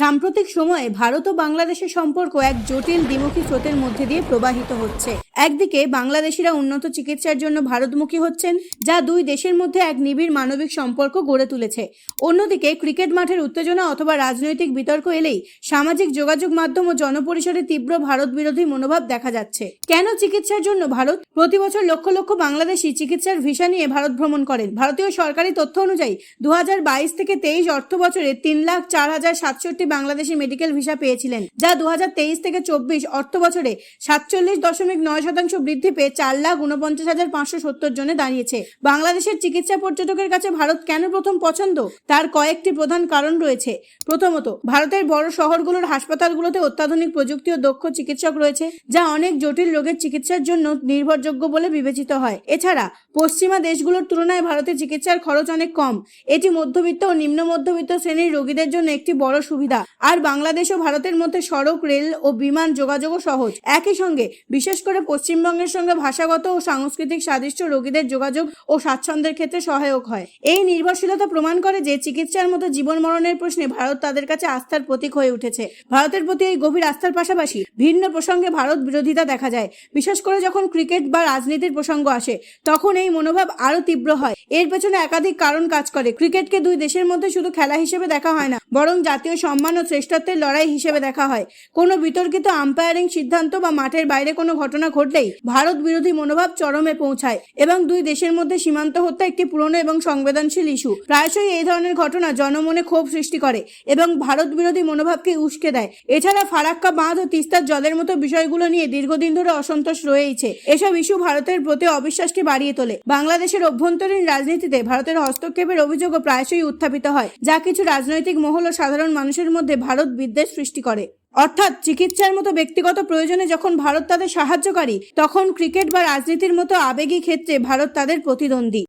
সাম্প্রতিক সময়ে ভারত ও বাংলাদেশের সম্পর্ক এক জটিল দ্বিমুখী স্রোতের মধ্যে দিয়ে প্রবাহিত হচ্ছে। একদিকে বাংলাদেশিরা উন্নত চিকিৎসার জন্য ভারতমুখী হচ্ছেন, যা দুই দেশের মধ্যে এক নিবিড় মানবিক সম্পর্ক গড়ে তুলেছে। অন্যদিকে ক্রিকেট মাঠের উত্তেজনা অথবা রাজনৈতিক বিতর্ক এলেই সামাজিক যোগাযোগ মাধ্যম ও জনপরিসরে তীব্র ভারত বিরোধী মনোভাব দেখা যাচ্ছে। কেন চিকিৎসার জন্য ভারত? প্রতি বছর লক্ষ লক্ষ বাংলাদেশি চিকিৎসার ভিসা নিয়ে ভারত ভ্রমণ করেন। ভারতীয় সরকারি তথ্য অনুযায়ী দু হাজার বাইশ থেকে তেইশ অর্থ বছরে তিন লাখ চার হাজার সাতষট্টি বাংলাদেশি মেডিকেল ভিসা পেয়েছিলেন, যা দু হাজার তেইশ থেকে চব্বিশ অর্থ বছরে সাতচল্লিশ দশমিক নয় শতাংশ বৃদ্ধি পেয়ে চার লাখ উনপঞ্চাশ হাজার পাঁচশো সত্তর জনে দাঁড়িয়েছে। বাংলাদেশের চিকিৎসা পর্যটকের কাছে ভারত কেন প্রথম পছন্দ? তার কয়েকটি প্রধান কারণ রয়েছে। প্রথমত, ভারতের বড় শহরগুলোর হাসপাতালগুলোতে অত্যাধুনিক প্রযুক্তি ও দক্ষ চিকিৎসক রয়েছে, যা অনেক জটিল রোগের চিকিৎসার জন্য নির্ভরযোগ্য বলে বিবেচিত হয়। এছাড়া, পশ্চিমা দেশগুলোর তুলনায় ভারতে চিকিৎসার খরচ অনেক কম। এটি মধ্যবিত্ত ও নিম্ন মধ্যবিত্ত শ্রেণির রোগীদের জন্য একটি বড় সুবিধা। আর বাংলাদেশ ও ভারতের মধ্যে সড়ক, রেল ও বিমান যোগাযোগও সহজ। একই সঙ্গে, বিশেষ করে পশ্চিমবঙ্গের সঙ্গে ভাষাগত ও সাংস্কৃতিক সাদৃশ্য রোগীদের যোগাযোগ ও স্বাচ্ছন্দ্যের ক্ষেত্রে সহায়ক হয়। এই নির্ভরশীলতা প্রমাণ করে যে চিকিৎসার মতো জীবন মরণের প্রশ্নে ভারত তাদের কাছে আস্থার প্রতীক হয়ে উঠেছে। ভারতের প্রতি এই গভীর আস্থার পাশাপাশি ভিন্ন প্রসঙ্গে ভারত বিরোধিতা দেখা যায়। বিশেষ করে যখন ক্রিকেট বা রাজনীতির প্রসঙ্গ আসে, তখন এই মনোভাব আরও তীব্র হয়। এর পেছনে একাধিক কারণ কাজ করে। ক্রিকেটকে দুই দেশের মধ্যে শুধু খেলা হিসেবে দেখা হয় না, বরং জাতীয় সম্মান ও শ্রেষ্ঠত্বের লড়াই হিসেবে দেখা হয়। কোনো বিতর্কিত আম্পায়ারিং সিদ্ধান্ত বা মাঠের বাইরে কোনো ঘটনা ঘটলেই ভারত বিরোধী মনোভাব চরমে পৌঁছায় এবং দুই দেশের মধ্যে সীমান্ত হত্যা একটি পুরনো এবং সংবেদনশীল ইস্যু। প্রায়শই এই ধরনের ঘটনা জনমনে ক্ষোভ সৃষ্টি করে এবং ভারত বিরোধী মনোভাবকে উস্কে দেয়। এছাড়া ফারাক্কা বাঁধ ও তিস্তার জলের মতো বিষয়গুলো নিয়ে দীর্ঘদিন ধরে অসন্তোষ রয়েইছে। এসব ইস্যু ভারতের প্রতি অবিশ্বাসকে বাড়িয়ে তোলে। বাংলাদেশের অভ্যন্তরীণ রাজনীতিতে ভারতের হস্তক্ষেপের অভিযোগও প্রায়শই উত্থাপিত হয়, যা কিছু রাজনৈতিক মহল ও সাধারণ মানুষের মধ্যে ভারত বিদ্বেষ সৃষ্টি করে। অর্থাৎ চিকিৎসার মতো ব্যক্তিগত প্রয়োজনে যখন ভারত তাদের সাহায্যকারী, তখন ক্রিকেট বা রাজনীতির মতো আবেগী ক্ষেত্রে ভারত তাদের প্রতিদ্বন্দ্বী।